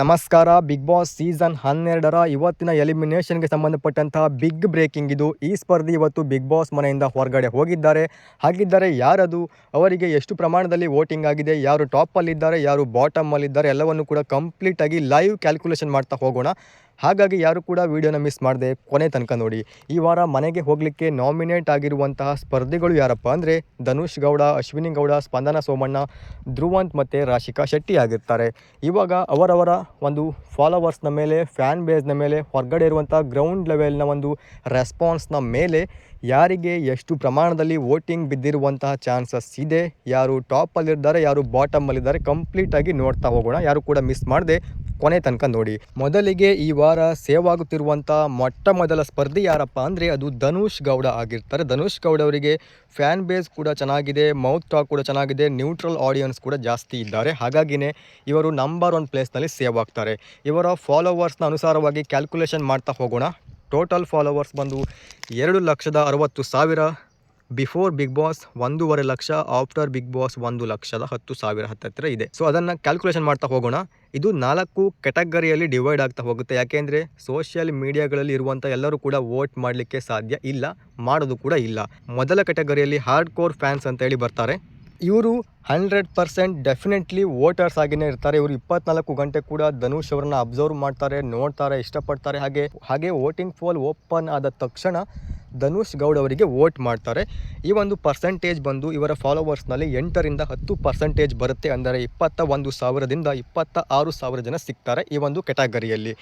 ನಮಸ್ಕಾರ big boss season ಹನ್ನೆರಡರ ಇವತ್ತಿನ ಎಲಿಮಿನೇಷನ್ಗೆ ಸಂಬಂಧಪಟ್ಟಂತಹ ಬಿಗ್ ಬ್ರೇಕಿಂಗ್ ಇದು. ಈ ಸ್ಪರ್ಧಿ ಇವತ್ತು ಬಿಗ್ ಬಾಸ್ ಮನೆಯಿಂದ ಹೊರಗಡೆ ಹೋಗಿದ್ದಾರೆ. ಹಾಗಿದ್ದರೆ ಯಾರದು? ಅವರಿಗೆ ಎಷ್ಟು ಪ್ರಮಾಣದಲ್ಲಿ ವೋಟಿಂಗ್ ಆಗಿದೆ? ಯಾರು ಟಾಪಲ್ಲಿದ್ದಾರೆ ಯಾರು ಬಾಟಮಲ್ಲಿದ್ದಾರೆ ಎಲ್ಲವನ್ನು ಕೂಡ ಕಂಪ್ಲೀಟಾಗಿ ಲೈವ್ ಕ್ಯಾಲ್ಕುಲೇಷನ್ ಮಾಡ್ತಾ ಹೋಗೋಣ. ಹಾಗಾಗಿ ಯಾರು ಕೂಡ ವಿಡಿಯೋನ ಮಿಸ್ ಮಾಡದೆ ಕೊನೆ ತನಕ ನೋಡಿ. ಈ ವಾರ ಮನೆಗೆ ಹೋಗಲಿಕ್ಕೆ ನಾಮಿನೇಟ್ ಆಗಿರುವಂತಹ ಸ್ಪರ್ಧಿಗಳು ಯಾರಪ್ಪ ಅಂದರೆ ಧನುಷ್ ಗೌಡ, ಅಶ್ವಿನಿ ಗೌಡ, ಸ್ಪಂದನ ಸೋಮಣ್ಣ, ಧ್ರುವಂತ್ ಮತ್ತು ರಾಶಿಕಾ ಶೆಟ್ಟಿ ಆಗಿರ್ತಾರೆ. ಇವಾಗ ಅವರವರ ಒಂದು ಫಾಲೋವರ್ಸ್ನ ಮೇಲೆ ಫ್ಯಾನ್ ಬೇಸ್ನ ಮೇಲೆ ಹೊರಗಡೆ ಇರುವಂಥ ಗ್ರೌಂಡ್ ಲೆವೆಲ್ನ ಒಂದು ರೆಸ್ಪಾನ್ಸ್ನ ಮೇಲೆ ಯಾರಿಗೆ ಎಷ್ಟು ಪ್ರಮಾಣದಲ್ಲಿ ವೋಟಿಂಗ್ ಬಿದ್ದಿರುವಂತಹ ಚಾನ್ಸಸ್ ಇದೆ, ಯಾರು ಟಾಪಲ್ಲಿದ್ದಾರೆ ಯಾರು ಬಾಟಮಲ್ಲಿದ್ದಾರೆ ಕಂಪ್ಲೀಟಾಗಿ ನೋಡ್ತಾ ಹೋಗೋಣ. ಯಾರು ಕೂಡ ಮಿಸ್ ಮಾಡದೆ ಕೊನೆ ತನಕ ನೋಡಿ. ಮೊದಲಿಗೆ ಈ ವಾರ ಸೇವ್ ಆಗುತ್ತಿರುವಂಥ ಮೊಟ್ಟ ಮೊದಲ ಸ್ಪರ್ಧಿ ಯಾರಪ್ಪ ಅಂದರೆ ಅದು ಧನುಷ್ ಗೌಡ ಆಗಿರ್ತಾರೆ. ಧನುಷ್ ಗೌಡ ಅವರಿಗೆ ಫ್ಯಾನ್ ಬೇಸ್ ಕೂಡ ಚೆನ್ನಾಗಿದೆ, ಮೌತ್ ಟಾಕ್ ಕೂಡ ಚೆನ್ನಾಗಿದೆ, ನ್ಯೂಟ್ರಲ್ ಆಡಿಯನ್ಸ್ ಕೂಡ ಜಾಸ್ತಿ ಇದ್ದಾರೆ. ಹಾಗಾಗಿನೇ ಇವರು ನಂಬರ್ ಒನ್ ಪ್ಲೇಸ್ನಲ್ಲಿ ಸೇವ್ ಆಗ್ತಾರೆ ಇವರ ಫಾಲೋವರ್ಸ್ನ ಅನುಸಾರವಾಗಿ ಕ್ಯಾಲ್ಕುಲೇಷನ್ ಮಾಡ್ತಾ ಹೋಗೋಣ. ಟೋಟಲ್ ಫಾಲೋವರ್ಸ್ ಬಂದು ಎರಡು ಲಕ್ಷದ ಅರವತ್ತು ಸಾವಿರ ಬಿಫೋರ್ ಬಿಗ್ ಬಾಸ್ ಒಂದೂವರೆ ಲಕ್ಷ, ಆಫ್ಟರ್ ಬಿಗ್ ಬಾಸ್ ಒಂದು ಲಕ್ಷದ ಹತ್ತು ಸಾವಿರ ಹತ್ತಿರ ಇದೆ. ಸೊ ಅದನ್ನು ಕ್ಯಾಲ್ಕುಲೇಷನ್ ಮಾಡ್ತಾ ಹೋಗೋಣ. ಇದು ನಾಲ್ಕು ಕೆಟಗರಿಯಲ್ಲಿ ಡಿವೈಡ್ ಆಗ್ತಾ ಹೋಗುತ್ತೆ. ಯಾಕೆಂದರೆ ಸೋಷಿಯಲ್ ಮೀಡಿಯಾಗಳಲ್ಲಿ ಇರುವಂಥ ಎಲ್ಲರೂ ಕೂಡ ವೋಟ್ ಮಾಡಲಿಕ್ಕೆ ಸಾಧ್ಯ ಇಲ್ಲ, ಮಾಡೋದು ಕೂಡ ಇಲ್ಲ. ಮೊದಲ ಕೆಟಗರಿಯಲ್ಲಿ ಹಾರ್ಡ್ ಕೋರ್ ಫ್ಯಾನ್ಸ್ ಅಂತ ಹೇಳಿ ಬರ್ತಾರೆ. ಇವರು ಹಂಡ್ರೆಡ್ ಪರ್ಸೆಂಟ್ ಡೆಫಿನೆಟ್ಲಿ ವೋಟರ್ಸ್ ಆಗಿನೇ ಇರ್ತಾರೆ. ಇವರು ಇಪ್ಪತ್ನಾಲ್ಕು ಗಂಟೆ ಕೂಡ ಧನುಷ್ ಅವ್ರನ್ನ ಅಬ್ಸರ್ವ್ ಮಾಡ್ತಾರೆ, ನೋಡ್ತಾರೆ, ಇಷ್ಟಪಡ್ತಾರೆ. ಹಾಗೆ ಹಾಗೆ ವೋಟಿಂಗ್ ಫೋಲ್ ಓಪನ್ ಆದ ತಕ್ಷಣ ಧನುಷ್ ಗೌಡ್ ಅವರಿಗೆ ವೋಟ್ ಮಾಡ್ತಾರೆ. ಈ ಒಂದು ಪರ್ಸೆಂಟೇಜ್ ಬಂದು ಇವರ ಫಾಲೋವರ್ಸ್ನಲ್ಲಿ ಎಂಟರಿಂದ ಹತ್ತು ಪರ್ಸೆಂಟೇಜ್ ಬರುತ್ತೆ. ಅಂದರೆ ಇಪ್ಪತ್ತ ಒಂದು ಸಾವಿರದಿಂದ ಇಪ್ಪತ್ತ ಆರು ಸಾವಿರ ಜನ ಸಿಗ್ತಾರೆ ಈ ಒಂದು ಕೆಟಗರಿಯಲ್ಲಿ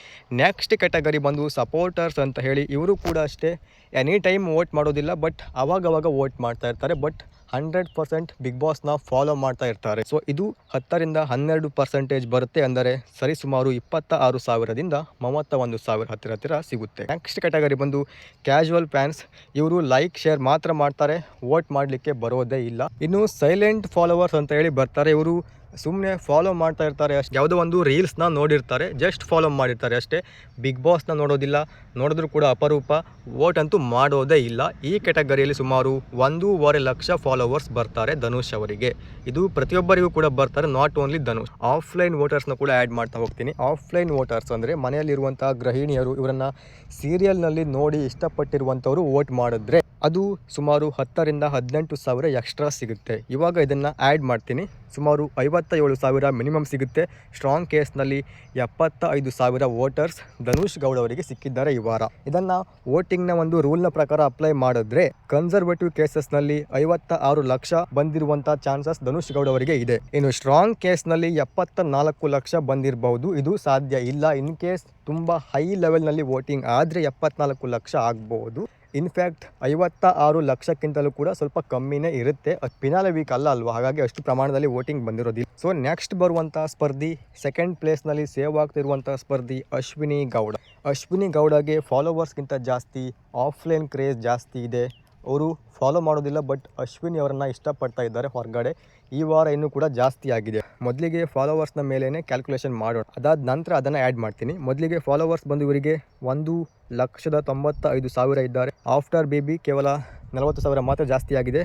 ನೆಕ್ಸ್ಟ್ ಕೆಟಗರಿ ಬಂದು ಸಪೋರ್ಟರ್ಸ್ ಅಂತ ಹೇಳಿ ಇವರು ಕೂಡ ಅಷ್ಟೇ. ಎನಿ ಟೈಮ್ ವೋಟ್ ಮಾಡೋದಿಲ್ಲ, ಬಟ್ ಅವಾಗವಾಗ ವೋಟ್ ಮಾಡ್ತಾ ಇರ್ತಾರೆ. ಬಟ್ ಹಂಡ್ರೆಡ್ ಪರ್ಸೆಂಟ್ ಬಿಗ್ ಬಾಸ್ನ ಫಾಲೋ ಮಾಡ್ತಾ ಇರ್ತಾರೆ. ಸೊ, ಇದು ಹತ್ತರಿಂದ ಹನ್ನೆರಡು ಪರ್ಸೆಂಟೇಜ್ ಬರುತ್ತೆ ಅಂದರೆ ಸರಿಸುಮಾರು ಇಪ್ಪತ್ತ ಆರು ಸಾವಿರದಿಂದ ಮೂವತ್ತ ಒಂದು ಸಾವಿರ ಹತ್ತಿರ ಹತ್ತಿರ ಸಿಗುತ್ತೆ. ನೆಕ್ಸ್ಟ್ ಕ್ಯಾಟಗರಿ ಬಂದು ಕ್ಯಾಶುವಲ್ ಫ್ಯಾನ್ಸ್. ಇವರು ಲೈಕ್, ಶೇರ್ ಮಾತ್ರ ಮಾಡ್ತಾರೆ, ವೋಟ್ ಮಾಡಲಿಕ್ಕೆ ಬರೋದೇ ಇಲ್ಲ. ಇನ್ನು ಸೈಲೆಂಟ್ ಫಾಲೋವರ್ಸ್ ಅಂತ ಹೇಳಿ ಬರ್ತಾರೆ. ಇವರು ಸುಮ್ಮನೆ ಫಾಲೋ ಮಾಡ್ತಾ ಇರ್ತಾರೆ ಅಷ್ಟು. ಯಾವುದೋ ಒಂದು ರೀಲ್ಸ್ನ ನೋಡಿರ್ತಾರೆ ಜಸ್ಟ್ ಫಾಲೋ ಮಾಡಿರ್ತಾರೆ ಅಷ್ಟೇ. ಬಿಗ್ ಬಾಸ್ನ ನೋಡೋದಿಲ್ಲ, ನೋಡಿದ್ರೂ ಕೂಡ ಅಪರೂಪ ವೋಟ್ ಅಂತೂ ಮಾಡೋದೇ ಇಲ್ಲ. ಈ ಕೆಟಗರಿಯಲ್ಲಿ ಸುಮಾರು ಒಂದೂವರೆ ಲಕ್ಷ ಫಾಲೋವರ್ಸ್ ಬರ್ತಾರೆ ಧನುಷ್ ಅವರಿಗೆ. ಇದು ಪ್ರತಿಯೊಬ್ಬರಿಗೂ ಕೂಡ ಬರ್ತಾರೆ ನಾಟ್ ಓನ್ಲಿ ಧನುಷ್. ಆಫ್ಲೈನ್ ವೋಟರ್ಸ್ನ ಕೂಡ ಆ್ಯಡ್ ಮಾಡ್ತಾ ಹೋಗ್ತೀನಿ. ಆಫ್ಲೈನ್ ವೋಟರ್ಸ್ ಅಂದರೆ ಮನೆಯಲ್ಲಿರುವಂಥ ಗೃಹಿಣಿಯರು, ಇವರನ್ನು ಸೀರಿಯಲ್ನಲ್ಲಿ ನೋಡಿ ಇಷ್ಟಪಟ್ಟಿರುವಂಥವರು ವೋಟ್ ಮಾಡಿದ್ರೆ ಅದು ಸುಮಾರು ಹತ್ತರಿಂದ ಹದಿನೆಂಟು ಸಾವಿರ ಎಕ್ಸ್ಟ್ರಾ ಸಿಗುತ್ತೆ. ಇವಾಗ ಇದನ್ನು ಆ್ಯಡ್ ಮಾಡ್ತೀನಿ. ಸುಮಾರು ಐವತ್ತ ಏಳು ಸಾವಿರ ಮಿನಿಮಮ್ ಸಿಗುತ್ತೆ. ಸ್ಟ್ರಾಂಗ್ ಕೇಸ್ನಲ್ಲಿ ಎಪ್ಪತ್ತ ಐದು ಸಾವಿರ ವೋಟರ್ಸ್ ಧನುಷ್ ಗೌಡ್ ಅವರಿಗೆ ಸಿಕ್ಕಿದ್ದಾರೆ ಈ ವಾರ. ಇದನ್ನು ವೋಟಿಂಗ್ನ ಒಂದು ರೂಲ್ನ ಪ್ರಕಾರ ಅಪ್ಲೈ ಮಾಡಿದ್ರೆ ಕನ್ಸರ್ವೇಟಿವ್ ಕೇಸಸ್ನಲ್ಲಿ ಐವತ್ತ ಆರು ಲಕ್ಷ ಬಂದಿರುವಂಥ ಚಾನ್ಸಸ್ ಧನುಷ್ ಗೌಡ್ ಅವರಿಗೆ ಇದೆ. ಇನ್ನು ಸ್ಟ್ರಾಂಗ್ ಕೇಸ್ನಲ್ಲಿ ಎಪ್ಪತ್ತ ನಾಲ್ಕು ಲಕ್ಷ ಬಂದಿರಬಹುದು. ಇದು ಸಾಧ್ಯ ಇಲ್ಲ. ಇನ್ ಕೇಸ್ ತುಂಬ ಹೈ ಲೆವೆಲ್ನಲ್ಲಿ ವೋಟಿಂಗ್ ಆದರೆ ಎಪ್ಪತ್ನಾಲ್ಕು ಲಕ್ಷ ಆಗ್ಬೋದು ಇನ್ಫ್ಯಾಕ್ಟ್ ಐವತ್ತ ಆರು ಲಕ್ಷಕ್ಕಿಂತಲೂ ಕೂಡ ಸ್ವಲ್ಪ ಕಮ್ಮಿನೇ ಇರುತ್ತೆ. ಅದು ಪಿನಾಲೆ ವೀಕ್ ಅಲ್ಲ ಅಲ್ವಾ? ಹಾಗಾಗಿ ಅಷ್ಟು ಪ್ರಮಾಣದಲ್ಲಿ ವೋಟಿಂಗ್ ಬಂದಿರೋದಿಲ್ಲ. ಸೊ ನೆಕ್ಸ್ಟ್ ಬರುವಂಥ ಸ್ಪರ್ಧಿ ಸೆಕೆಂಡ್ ಪ್ಲೇಸ್ನಲ್ಲಿ ಸೇವ್ ಆಗ್ತಿರುವಂಥ ಸ್ಪರ್ಧಿ ಅಶ್ವಿನಿ ಗೌಡ. ಅಶ್ವಿನಿ ಗೌಡಗೆ ಫಾಲೋವರ್ಸ್ಗಿಂತ ಜಾಸ್ತಿ ಆಫ್ಲೈನ್ ಕ್ರೇಜ್ ಜಾಸ್ತಿ ಇದೆ. ಅವರು ಫಾಲೋ ಮಾಡೋದಿಲ್ಲ ಬಟ್ ಅಶ್ವಿನಿ ಅವರನ್ನು ಇಷ್ಟಪಡ್ತಾ ಇದ್ದಾರೆ ಹೊರಗಡೆ. ಈ ವಾರ ಇನ್ನೂ ಕೂಡ ಜಾಸ್ತಿ ಆಗಿದೆ. ಮೊದಲಿಗೆ ಫಾಲೋವರ್ಸ್ನ ಮೇಲೇ ಕ್ಯಾಲ್ಕುಲೇಷನ್ ಮಾಡೋಣ. ಅದಾದ ನಂತರ ಅದನ್ನು ಆ್ಯಡ್ ಮಾಡ್ತೀನಿ. ಮೊದಲಿಗೆ ಫಾಲೋವರ್ಸ್ ಬಂದು ಇವರಿಗೆ ಒಂದು ಲಕ್ಷದ ತೊಂಬತ್ತ ಐದು ಸಾವಿರ ಇದ್ದಾರೆ. ಆಫ್ಟರ್ ಬಿ ಬಿ ಕೇವಲ ನಲವತ್ತು ಸಾವಿರ ಮಾತ್ರ ಜಾಸ್ತಿ ಆಗಿದೆ.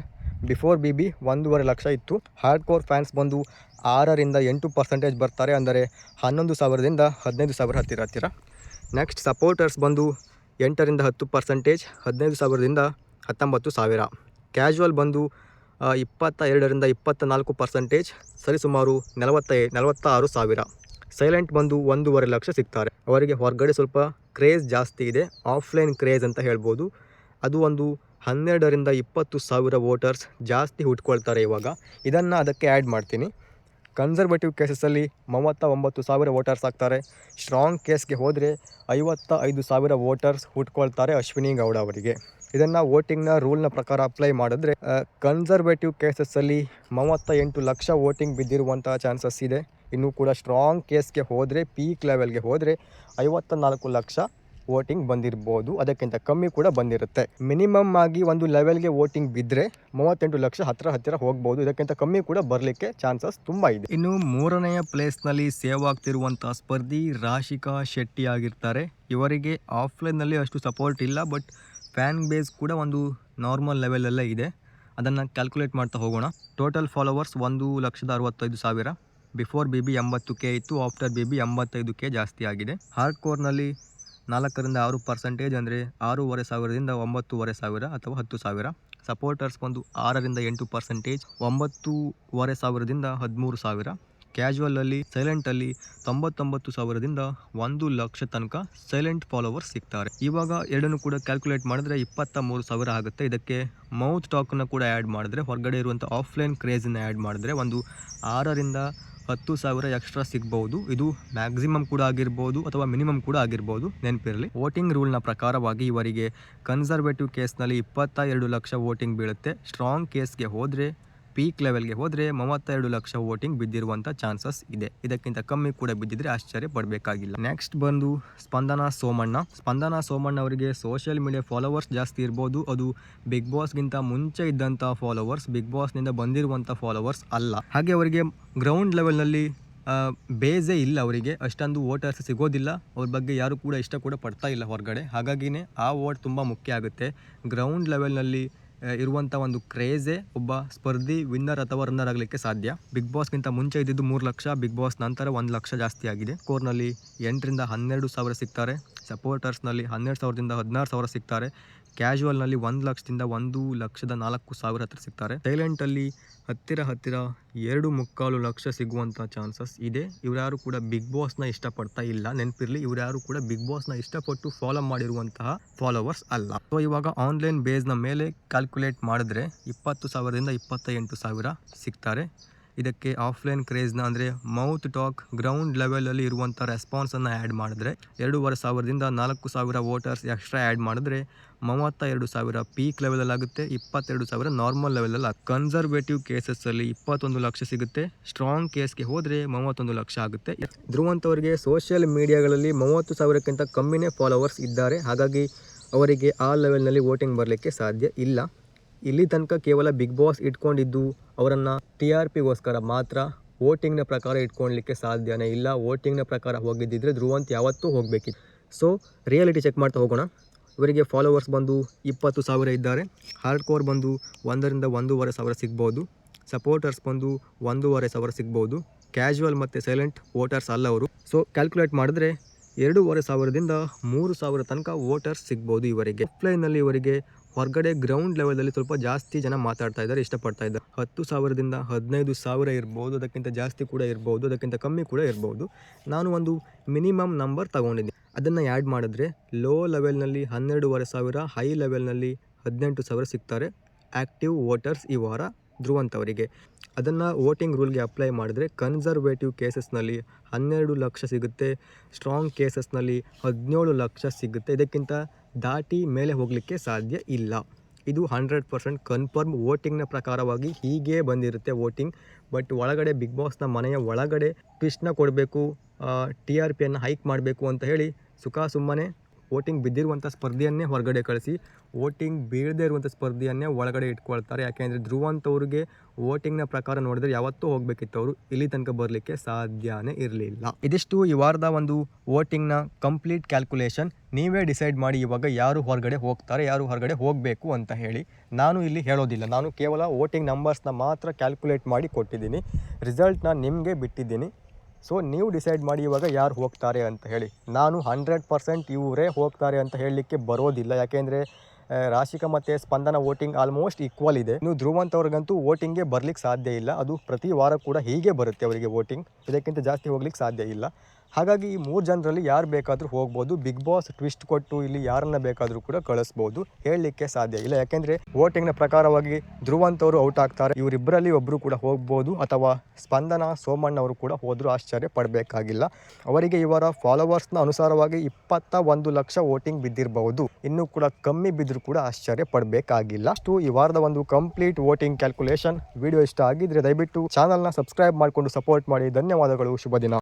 ಬಿಫೋರ್ ಬಿ ಬಿ ಒಂದೂವರೆ ಲಕ್ಷ ಇತ್ತು. ಹಾರ್ಡ್ ಕೋರ್ ಫ್ಯಾನ್ಸ್ ಬಂದು ಆರರಿಂದ ಎಂಟು ಪರ್ಸೆಂಟೇಜ್ ಬರ್ತಾರೆ. ಅಂದರೆ ಹನ್ನೊಂದು ಸಾವಿರದಿಂದ ಹದಿನೈದು ಸಾವಿರ ಹತ್ತಿರ ಹತ್ತಿರ. ನೆಕ್ಸ್ಟ್ ಸಪೋರ್ಟರ್ಸ್ ಬಂದು ಎಂಟರಿಂದ ಹತ್ತು ಪರ್ಸೆಂಟೇಜ್ ಹದಿನೈದು ಸಾವಿರದಿಂದ ಹತ್ತೊಂಬತ್ತು ಸಾವಿರ. ಕ್ಯಾಶುವಲ್ ಬಂದು ಇಪ್ಪತ್ತ ಎರಡರಿಂದ ಇಪ್ಪತ್ತ ನಾಲ್ಕು ಪರ್ಸೆಂಟೇಜ್ ಸರಿಸುಮಾರು ನಲವತ್ತ ನಲವತ್ತ ಆರು ಸಾವಿರ. ಸೈಲೆಂಟ್ ಬಂದು ಒಂದೂವರೆ ಲಕ್ಷ ಸಿಗ್ತಾರೆ. ಅವರಿಗೆ ಹೊರಗಡೆ ಸ್ವಲ್ಪ ಕ್ರೇಜ್ ಜಾಸ್ತಿ ಇದೆ. ಆಫ್ಲೈನ್ ಕ್ರೇಜ್ ಅಂತ ಹೇಳ್ಬೋದು. ಅದು ಒಂದು ಹನ್ನೆರಡರಿಂದ ಇಪ್ಪತ್ತು ಸಾವಿರ ವೋಟರ್ಸ್ ಜಾಸ್ತಿ ಹುಟ್ಕೊಳ್ತಾರೆ ಇವಾಗ. ಇದನ್ನು ಅದಕ್ಕೆ ಆ್ಯಡ್ ಮಾಡ್ತೀನಿ. ಕನ್ಸರ್ವೇಟಿವ್ ಕೇಸಸ್ಸಲ್ಲಿ ಮೂವತ್ತ ಒಂಬತ್ತು ಸಾವಿರ ವೋಟರ್ಸ್ ಆಗ್ತಾರೆ. ಸ್ಟ್ರಾಂಗ್ ಕೇಸ್ಗೆ ಹೋದರೆ ಐವತ್ತ ಐದು ಸಾವಿರ ವೋಟರ್ಸ್ ಹುಟ್ಕೊಳ್ತಾರೆ ಅಶ್ವಿನಿ ಗೌಡ ಅವರಿಗೆ. ಇದನ್ನು ವೋಟಿಂಗ್ನ ರೂಲ್ನ ಪ್ರಕಾರ ಅಪ್ಲೈ ಮಾಡಿದ್ರೆ ಕನ್ಸರ್ವೇಟಿವ್ ಕೇಸಸ್ಸಲ್ಲಿ ಮೂವತ್ತ ಎಂಟು ಲಕ್ಷ ವೋಟಿಂಗ್ ಬಿದ್ದಿರುವಂಥ ಚಾನ್ಸಸ್ ಇದೆ. ಇನ್ನೂ ಕೂಡ ಸ್ಟ್ರಾಂಗ್ ಕೇಸ್ಗೆ ಹೋದರೆ ಪೀಕ್ ಲೆವೆಲ್ಗೆ ಹೋದರೆ ಐವತ್ತ ನಾಲ್ಕು ಲಕ್ಷ ವೋಟಿಂಗ್ ಬಂದಿರ್ಬೋದು. ಅದಕ್ಕಿಂತ ಕಮ್ಮಿ ಕೂಡ ಬಂದಿರುತ್ತೆ. ಮಿನಿಮಮ್ ಆಗಿ ಒಂದು ಲೆವೆಲ್ಗೆ ವೋಟಿಂಗ್ ಬಿದ್ದರೆ ಮೂವತ್ತೆಂಟು ಲಕ್ಷ ಹತ್ತಿರ ಹತ್ತಿರ ಹೋಗ್ಬೋದು. ಇದಕ್ಕಿಂತ ಕಮ್ಮಿ ಕೂಡ ಬರಲಿಕ್ಕೆ ಚಾನ್ಸಸ್ ತುಂಬ ಇದೆ. ಇನ್ನು ಮೂರನೆಯ ಪ್ಲೇಸ್ನಲ್ಲಿ ಸೇವ್ ಆಗ್ತಿರುವಂಥ ಸ್ಪರ್ಧಿ ರಾಶಿಕಾ ಶೆಟ್ಟಿ ಆಗಿರ್ತಾರೆ. ಇವರಿಗೆ ಆಫ್ಲೈನ್ನಲ್ಲಿ ಅಷ್ಟು ಸಪೋರ್ಟ್ ಇಲ್ಲ ಬಟ್ ಫ್ಯಾನ್ ಬೇಸ್ ಕೂಡ ಒಂದು ನಾರ್ಮಲ್ ಲೆವೆಲಲ್ಲೇ ಇದೆ. ಅದನ್ನು ಕ್ಯಾಲ್ಕುಲೇಟ್ ಮಾಡ್ತಾ ಹೋಗೋಣ. ಟೋಟಲ್ ಫಾಲೋವರ್ಸ್ ಒಂದು ಲಕ್ಷದ ಅರವತ್ತೈದು ಸಾವಿರ. ಬಿಫೋರ್ ಬಿ ಬಿ ಎಂಬತ್ತು ಕೆ ಇತ್ತು ಆಫ್ಟರ್ ಬಿ ಬಿ ಎಂಬತ್ತೈದು ಕೆ ಜಾಸ್ತಿ ಆಗಿದೆ. ಹಾರ್ಡ್ ಕೋರ್ನಲ್ಲಿ ನಾಲ್ಕರಿಂದ ಆರು ಪರ್ಸೆಂಟೇಜ್ ಅಂದರೆ ಆರೂವರೆ ಸಾವಿರದಿಂದ ಒಂಬತ್ತೂವರೆ ಸಾವಿರ ಅಥವಾ ಹತ್ತು ಸಾವಿರ. ಸಪೋರ್ಟರ್ಸ್ ಒಂದು ಆರರಿಂದ ಎಂಟು ಪರ್ಸೆಂಟೇಜ್ ಒಂಬತ್ತೂವರೆ ಸಾವಿರದಿಂದ ಹದಿಮೂರು ಸಾವಿರ. ಕ್ಯಾಶುವಲಲ್ಲಿ ಸೈಲೆಂಟಲ್ಲಿ ತೊಂಬತ್ತೊಂಬತ್ತು ಸಾವಿರದಿಂದ ಒಂದು ಲಕ್ಷ ತನಕ ಸೈಲೆಂಟ್ ಫಾಲೋವರ್ಸ್ ಸಿಗ್ತಾರೆ. ಇವಾಗ ಎರಡನ್ನು ಕೂಡ ಕ್ಯಾಲ್ಕುಲೇಟ್ ಮಾಡಿದ್ರೆ ಇಪ್ಪತ್ತ ಮೂರು ಸಾವಿರ ಆಗುತ್ತೆ. ಇದಕ್ಕೆ ಮೌತ್ ಟಾಕನ್ನು ಕೂಡ ಆ್ಯಡ್ ಮಾಡಿದ್ರೆ, ಹೊರಗಡೆ ಇರುವಂಥ ಆಫ್ಲೈನ್ ಕ್ರೇಜನ್ನು ಆ್ಯಡ್ ಮಾಡಿದ್ರೆ ಒಂದು ಆರರಿಂದ ಹತ್ತು ಸಾವಿರ ಎಕ್ಸ್ಟ್ರಾ ಸಿಗ್ಬಹುದು. ಇದು ಮ್ಯಾಕ್ಸಿಮಮ್ ಕೂಡ ಆಗಿರ್ಬೋದು ಅಥವಾ ಮಿನಿಮಮ್ ಕೂಡ ಆಗಿರ್ಬೋದು ನೆನಪಿರಲಿ. ವೋಟಿಂಗ್ ರೂಲ್ನ ಪ್ರಕಾರವಾಗಿ ಇವರಿಗೆ ಕನ್ಸರ್ವೇಟಿವ್ ಕೇಸ್ನಲ್ಲಿ ಇಪ್ಪತ್ತ ಎರಡು ಲಕ್ಷ ವೋಟಿಂಗ್ ಬೀಳುತ್ತೆ. ಸ್ಟ್ರಾಂಗ್ ಕೇಸ್ಗೆ ಹೋದರೆ ಪೀಕ್ ಲೆವೆಲ್ಗೆ ಹೋದರೆ ಮೂವತ್ತೆರಡು ಲಕ್ಷ ವೋಟಿಂಗ್ ಬಿದ್ದಿರುವಂಥ ಚಾನ್ಸಸ್ ಇದೆ. ಇದಕ್ಕಿಂತ ಕಮ್ಮಿ ಕೂಡ ಬಿದ್ದಿದ್ರೆ ಆಶ್ಚರ್ಯ ಪಡಬೇಕಾಗಿಲ್ಲ. ನೆಕ್ಸ್ಟ್ ಬಂದು ಸ್ಪಂದನ ಸೋಮಣ್ಣ. ಸ್ಪಂದನ ಸೋಮಣ್ಣ ಅವರಿಗೆ ಸೋಷಿಯಲ್ ಮೀಡಿಯಾ ಫಾಲೋವರ್ಸ್ ಜಾಸ್ತಿ ಇರ್ಬೋದು. ಅದು ಬಿಗ್ ಬಾಸ್ಗಿಂತ ಮುಂಚೆ ಇದ್ದಂಥ ಫಾಲೋವರ್ಸ್ ಬಿಗ್ ಬಾಸ್ನಿಂದ ಬಂದಿರುವಂಥ ಫಾಲೋವರ್ಸ್ ಅಲ್ಲ. ಹಾಗೆ ಅವರಿಗೆ ಗ್ರೌಂಡ್ ಲೆವೆಲ್ನಲ್ಲಿ ಬೇಸೇ ಇಲ್ಲ ಅವರಿಗೆ. ಅಷ್ಟೊಂದು ವೋಟರ್ಸ್ ಸಿಗೋದಿಲ್ಲ. ಅವ್ರ ಬಗ್ಗೆ ಯಾರು ಕೂಡ ಇಷ್ಟ ಕೂಡ ಪಡ್ತಾ ಇಲ್ಲ ಹೊರಗಡೆ. ಹಾಗಾಗಿನೇ ಆ ವೋಟ್ ತುಂಬ ಮುಖ್ಯ ಆಗುತ್ತೆ. ಗ್ರೌಂಡ್ ಲೆವೆಲ್ನಲ್ಲಿ ಇರುವಂಥ ಒಂದು ಕ್ರೇಜೇ ಒಬ್ಬ ಸ್ಪರ್ಧಿ ವಿನ್ನರ್ ಅಥವಾ ರನ್ನರ್ ಆಗಲಿಕ್ಕೆ ಸಾಧ್ಯ. ಬಿಗ್ ಬಾಸ್ಗಿಂತ ಮುಂಚೆ ಇದ್ದಿದ್ದು ಮೂರು ಲಕ್ಷ ಬಿಗ್ ಬಾಸ್ ನಂತರ ಒಂದು ಲಕ್ಷ ಜಾಸ್ತಿ ಆಗಿದೆ. ಸ್ಕೋರ್ನಲ್ಲಿ ಎಂಟರಿಂದ ಹನ್ನೆರಡು ಸಾವಿರ ಸಿಗ್ತಾರೆ. ಸಪೋರ್ಟರ್ಸ್ನಲ್ಲಿ ಹನ್ನೆರಡು ಸಾವಿರದಿಂದ ಹದಿನಾರು ಸಾವಿರ ಸಿಗ್ತಾರೆ. ಕ್ಯಾಶುವಲ್ನಲ್ಲಿ ಒಂದು ಲಕ್ಷದಿಂದ ಒಂದು ಲಕ್ಷದ ನಾಲ್ಕು ಸಾವಿರ ಹತ್ರ ಸಿಗ್ತಾರೆ. ಸೈಲೆಂಟಲ್ಲಿ ಹತ್ತಿರ ಹತ್ತಿರ ಎರಡು ಮುಕ್ಕಾಲು ಲಕ್ಷ ಸಿಗುವಂಥ ಚಾನ್ಸಸ್ ಇದೆ. ಇವರ್ಯಾರು ಕೂಡ ಬಿಗ್ ಬಾಸ್ನ ಇಷ್ಟಪಡ್ತಾ ಇಲ್ಲ. ನೆನಪಿರ್ಲಿ, ಇವರ್ಯಾರು ಕೂಡ ಬಿಗ್ ಬಾಸ್ನ ಇಷ್ಟಪಟ್ಟು ಫಾಲೋ ಮಾಡಿರುವಂತಹ ಫಾಲೋವರ್ಸ್ ಅಲ್ಲ. ಸೊ ಇವಾಗ ಆನ್ಲೈನ್ ಬೇಸ್ನ ಮೇಲೆ ಕ್ಯಾಲ್ಕುಲೇಟ್ ಮಾಡಿದ್ರೆ ಇಪ್ಪತ್ತು ಸಾವಿರದಿಂದ ಇಪ್ಪತ್ತ ಎಂಟು ಸಾವಿರ ಸಿಗ್ತಾರೆ. ಇದಕ್ಕೆ ಆಫ್ಲೈನ್ ಕ್ರೇಜ್ನ ಅಂದರೆ ಮೌತ್ ಟಾಕ್ ಗ್ರೌಂಡ್ ಲೆವೆಲಲ್ಲಿ ಇರುವಂಥ ರೆಸ್ಪಾನ್ಸನ್ನು ಆ್ಯಡ್ ಮಾಡಿದ್ರೆ ಎರಡೂವರೆ ಸಾವಿರದಿಂದ ನಾಲ್ಕು ಸಾವಿರ ವೋಟರ್ಸ್ ಎಕ್ಸ್ಟ್ರಾ ಆ್ಯಡ್ ಮಾಡಿದ್ರೆ ಮೂವತ್ತ ಎರಡು ಸಾವಿರ ಪೀಕ್ ಲೆವೆಲಲ್ಲಿ ಆಗುತ್ತೆ, ಇಪ್ಪತ್ತೆರಡು ಸಾವಿರ ನಾರ್ಮಲ್ ಲೆವೆಲಲ್ಲಿ ಕನ್ಸರ್ವೇಟಿವ್ ಕೇಸಸ್ಸಲ್ಲಿ ಇಪ್ಪತ್ತೊಂದು ಲಕ್ಷ ಸಿಗುತ್ತೆ. ಸ್ಟ್ರಾಂಗ್ ಕೇಸ್ಗೆ ಹೋದರೆ ಮೂವತ್ತೊಂದು ಲಕ್ಷ ಆಗುತ್ತೆ. ಧ್ರುವಂತವರಿಗೆ ಸೋಷಿಯಲ್ ಮೀಡಿಯಾಗಳಲ್ಲಿ ಮೂವತ್ತು ಸಾವಿರಕ್ಕಿಂತ ಕಮ್ಮಿನೇ ಫಾಲೋವರ್ಸ್ ಇದ್ದಾರೆ. ಹಾಗಾಗಿ ಅವರಿಗೆ ಆ ಲೆವೆಲ್ನಲ್ಲಿ ವೋಟಿಂಗ್ ಬರಲಿಕ್ಕೆ ಸಾಧ್ಯ ಇಲ್ಲ. ಇಲ್ಲಿ ತನಕ ಕೇವಲ ಬಿಗ್ ಬಾಸ್ ಇಟ್ಕೊಂಡಿದ್ದು ಅವರನ್ನು ಟಿ ಆರ್ ಪಿಗೋಸ್ಕರ ಮಾತ್ರ. ವೋಟಿಂಗ್ನ ಪ್ರಕಾರ ಇಟ್ಕೊಳ್ಲಿಕ್ಕೆ ಸಾಧ್ಯನೇ ಇಲ್ಲ. ವೋಟಿಂಗ್ನ ಪ್ರಕಾರ ಹೋಗಿದ್ದಿದ್ರೆ ಧ್ರುವಂತ್ ಯಾವತ್ತೂ ಹೋಗಬೇಕಿತ್ತು. ಸೊ ರಿಯಾಲಿಟಿ ಚೆಕ್ ಮಾಡ್ತಾ ಹೋಗೋಣ. ಇವರಿಗೆ ಫಾಲೋವರ್ಸ್ ಬಂದು ಇಪ್ಪತ್ತು ಸಾವಿರ ಇದ್ದಾರೆ. ಹಾರ್ಡ್ ಕೋರ್ ಬಂದು ಒಂದರಿಂದ ಒಂದೂವರೆ ಸಾವಿರ ಸಿಗ್ಬೋದು. ಸಪೋರ್ಟರ್ಸ್ ಬಂದು ಒಂದೂವರೆ ಸಾವಿರ ಸಿಗ್ಬೋದು. ಕ್ಯಾಶುವಲ್ ಮತ್ತು ಸೈಲೆಂಟ್ ವೋಟರ್ಸ್ ಅಲ್ಲ ಅವರು. ಸೊ ಕ್ಯಾಲ್ಕುಲೇಟ್ ಮಾಡಿದ್ರೆ ಎರಡೂವರೆ ಸಾವಿರದಿಂದ ಮೂರು ಸಾವಿರ ತನಕ ವೋಟರ್ಸ್ ಸಿಗ್ಬೋದು ಇವರಿಗೆ. ಆಫ್ಲೈನಲ್ಲಿ ಇವರಿಗೆ ಹೊರಗಡೆ ಗ್ರೌಂಡ್ ಲೆವೆಲಲ್ಲಿ ಸ್ವಲ್ಪ ಜಾಸ್ತಿ ಜನ ಮಾತಾಡ್ತಾ ಇದ್ದಾರೆ, ಇಷ್ಟಪಡ್ತಾ ಇದ್ದಾರೆ. ಹತ್ತು ಸಾವಿರದಿಂದ ಹದಿನೈದು ಸಾವಿರ ಇರ್ಬೋದು, ಅದಕ್ಕಿಂತ ಜಾಸ್ತಿ ಕೂಡ ಇರ್ಬೋದು, ಅದಕ್ಕಿಂತ ಕಮ್ಮಿ ಕೂಡ ಇರ್ಬೋದು. ನಾನು ಒಂದು ಮಿನಿಮಮ್ ನಂಬರ್ ತಗೊಂಡಿದ್ದೀನಿ. ಅದನ್ನು ಆ್ಯಡ್ ಮಾಡಿದ್ರೆ ಲೋ ಲೆವೆಲ್ನಲ್ಲಿ ಹನ್ನೆರಡೂವರೆ ಸಾವಿರ ಹೈ ಲೆವೆಲ್ನಲ್ಲಿ ಹದಿನೆಂಟು ಸಾವಿರ ಸಿಗ್ತಾರೆ. ಆ್ಯಕ್ಟಿವ್ ವೋಟರ್ಸ್ ಈ ವಾರ ಧ್ರುವಂತವರಿಗೆ ಅದನ್ನು ವೋಟಿಂಗ್ ರೂಲ್ಗೆ ಅಪ್ಲೈ ಮಾಡಿದ್ರೆ ಕನ್ಸರ್ವೇಟಿವ್ ಕೇಸಸ್ನಲ್ಲಿ ಹನ್ನೆರಡು ಲಕ್ಷ ಸಿಗುತ್ತೆ ಸ್ಟ್ರಾಂಗ್ ಕೇಸಸ್ನಲ್ಲಿ ಹದಿನೇಳು ಲಕ್ಷ ಸಿಗುತ್ತೆ. ಇದಕ್ಕಿಂತ ದಾಟಿ ಮೇಲೆ ಹೋಗಲಿಕ್ಕೆ ಸಾಧ್ಯ ಇಲ್ಲ. ಇದು ಹಂಡ್ರೆಡ್ ಪರ್ಸೆಂಟ್ ಕನ್ಫರ್ಮ್ ವೋಟಿಂಗ್ನ ಪ್ರಕಾರವಾಗಿ ಹೀಗೆ ಬಂದಿರುತ್ತೆ ವೋಟಿಂಗ್ ಬಟ್ ಒಳಗಡೆ ಬಿಗ್ ಬಾಸ್ನ ಮನೆಯ ಒಳಗಡೆ ಟ್ವಿಸ್ಟ್ನ ಕೊಡಬೇಕು ಟಿ ಆರ್ ಪಿಯನ್ನು ಹೈಕ್ ಮಾಡಬೇಕು ಅಂತ ಹೇಳಿ ಸುಖ ಸುಮ್ಮನೆ ವೋಟಿಂಗ್ ಬಿದ್ದಿರುವಂಥ ಸ್ಪರ್ಧೆಯನ್ನೇ ಹೊರಗಡೆ ಕಳಿಸಿ, ವೋಟಿಂಗ್ ಬೀಳದೇ ಇರುವಂಥ ಸ್ಪರ್ಧೆಯನ್ನೇ ಒಳಗಡೆ ಇಟ್ಕೊಳ್ತಾರೆ. ಯಾಕೆಂದರೆ ಧ್ರುವಂತವ್ರಿಗೆ ವೋಟಿಂಗ್ನ ಪ್ರಕಾರ ನೋಡಿದ್ರೆ ಯಾವತ್ತೂ ಹೋಗಬೇಕಿತ್ತು ಅವರು ಇಲ್ಲಿ ತನಕ ಬರಲಿಕ್ಕೆ ಸಾಧ್ಯನೇ ಇರಲಿಲ್ಲ. ಇದಿಷ್ಟು ಈ ವಾರದ ಒಂದು ವೋಟಿಂಗ್ನ ಕಂಪ್ಲೀಟ್ ಕ್ಯಾಲ್ಕುಲೇಷನ್. ನೀವೇ ಡಿಸೈಡ್ ಮಾಡಿ ಇವಾಗ ಯಾರು ಹೊರಗಡೆ ಹೋಗ್ತಾರೆ, ಯಾರು ಹೊರಗಡೆ ಹೋಗಬೇಕು ಅಂತ ಹೇಳಿ. ನಾನು ಇಲ್ಲಿ ಹೇಳೋದಿಲ್ಲ. ನಾನು ಕೇವಲ ವೋಟಿಂಗ್ ನಂಬರ್ಸ್ನ ಮಾತ್ರ ಕ್ಯಾಲ್ಕುಲೇಟ್ ಮಾಡಿ ಕೊಟ್ಟಿದ್ದೀನಿ. ರಿಸಲ್ಟ್ನ ನಿಮಗೆ ಬಿಟ್ಟಿದ್ದೀನಿ. ಸೊ ನೀವು ಡಿಸೈಡ್ ಮಾಡಿ ಇವಾಗ ಯಾರು ಹೋಗ್ತಾರೆ ಅಂತ ಹೇಳಿ. ನಾನು ಹಂಡ್ರೆಡ್ ಪರ್ಸೆಂಟ್ ಇವರೇ ಹೋಗ್ತಾರೆ ಅಂತ ಹೇಳಲಿಕ್ಕೆ ಬರೋದಿಲ್ಲ. ಯಾಕೆಂದರೆ ರಾಶಿಕ ಮತ್ತು ಸ್ಪಂದನ ವೋಟಿಂಗ್ ಆಲ್ಮೋಸ್ಟ್ ಈಕ್ವಲ್ ಇದೆ. ನೀವು ಧ್ರುವಂತವ್ರಿಗಂತೂ ವೋಟಿಂಗ್ಗೆ ಬರಲಿಕ್ಕೆ ಸಾಧ್ಯ ಇಲ್ಲ. ಅದು ಪ್ರತಿ ವಾರ ಕೂಡ ಹೀಗೆ ಬರುತ್ತೆ ಅವರಿಗೆ ವೋಟಿಂಗ್ ಇದಕ್ಕಿಂತ ಜಾಸ್ತಿ ಹೋಗ್ಲಿಕ್ಕೆ ಸಾಧ್ಯ ಇಲ್ಲ. ಹಾಗಾಗಿ ಈ ಮೂರು ಜನರಲ್ಲಿ ಯಾರು ಬೇಕಾದರೂ ಹೋಗ್ಬೋದು. ಬಿಗ್ ಬಾಸ್ ಟ್ವಿಸ್ಟ್ ಕೊಟ್ಟು ಇಲ್ಲಿ ಯಾರನ್ನ ಬೇಕಾದರೂ ಕೂಡ ಕಳಿಸ್ಬೋದು. ಹೇಳಲಿಕ್ಕೆ ಸಾಧ್ಯ ಇಲ್ಲ. ಯಾಕೆಂದರೆ ವೋಟಿಂಗ್ನ ಪ್ರಕಾರವಾಗಿ ಧ್ರುವಂತವರು ಔಟ್ ಆಗ್ತಾರೆ. ಇವರಿಬ್ಬರಲ್ಲಿ ಒಬ್ಬರು ಕೂಡ ಹೋಗ್ಬೋದು ಅಥವಾ ಸ್ಪಂದನ ಸೋಮಣ್ಣ ಅವರು ಕೂಡ ಹೋದರೂ ಆಶ್ಚರ್ಯ ಪಡಬೇಕಾಗಿಲ್ಲ. ಅವರಿಗೆ ಇವರ ಫಾಲೋವರ್ಸ್ನ ಅನುಸಾರವಾಗಿ ಇಪ್ಪತ್ತ ಒಂದು ಲಕ್ಷ ವೋಟಿಂಗ್ ಬಿದ್ದಿರಬಹುದು. ಇನ್ನೂ ಕೂಡ ಕಮ್ಮಿ ಬಿದ್ದರೂ ಕೂಡ ಆಶ್ಚರ್ಯ ಪಡಬೇಕಾಗಿಲ್ಲ. ಅಷ್ಟು ಈ ವಾರದ ಒಂದು ಕಂಪ್ಲೀಟ್ ವೋಟಿಂಗ್ ಕ್ಯಾಲ್ಕುಲೇಷನ್. ವಿಡಿಯೋ ಇಷ್ಟ ಆಗಿದ್ರೆ ದಯವಿಟ್ಟು ಚಾನಲ್ನ ಸಬ್ಸ್ಕ್ರೈಬ್ ಮಾಡಿಕೊಂಡು ಸಪೋರ್ಟ್ ಮಾಡಿ. ಧನ್ಯವಾದಗಳು. ಶುಭ ದಿನ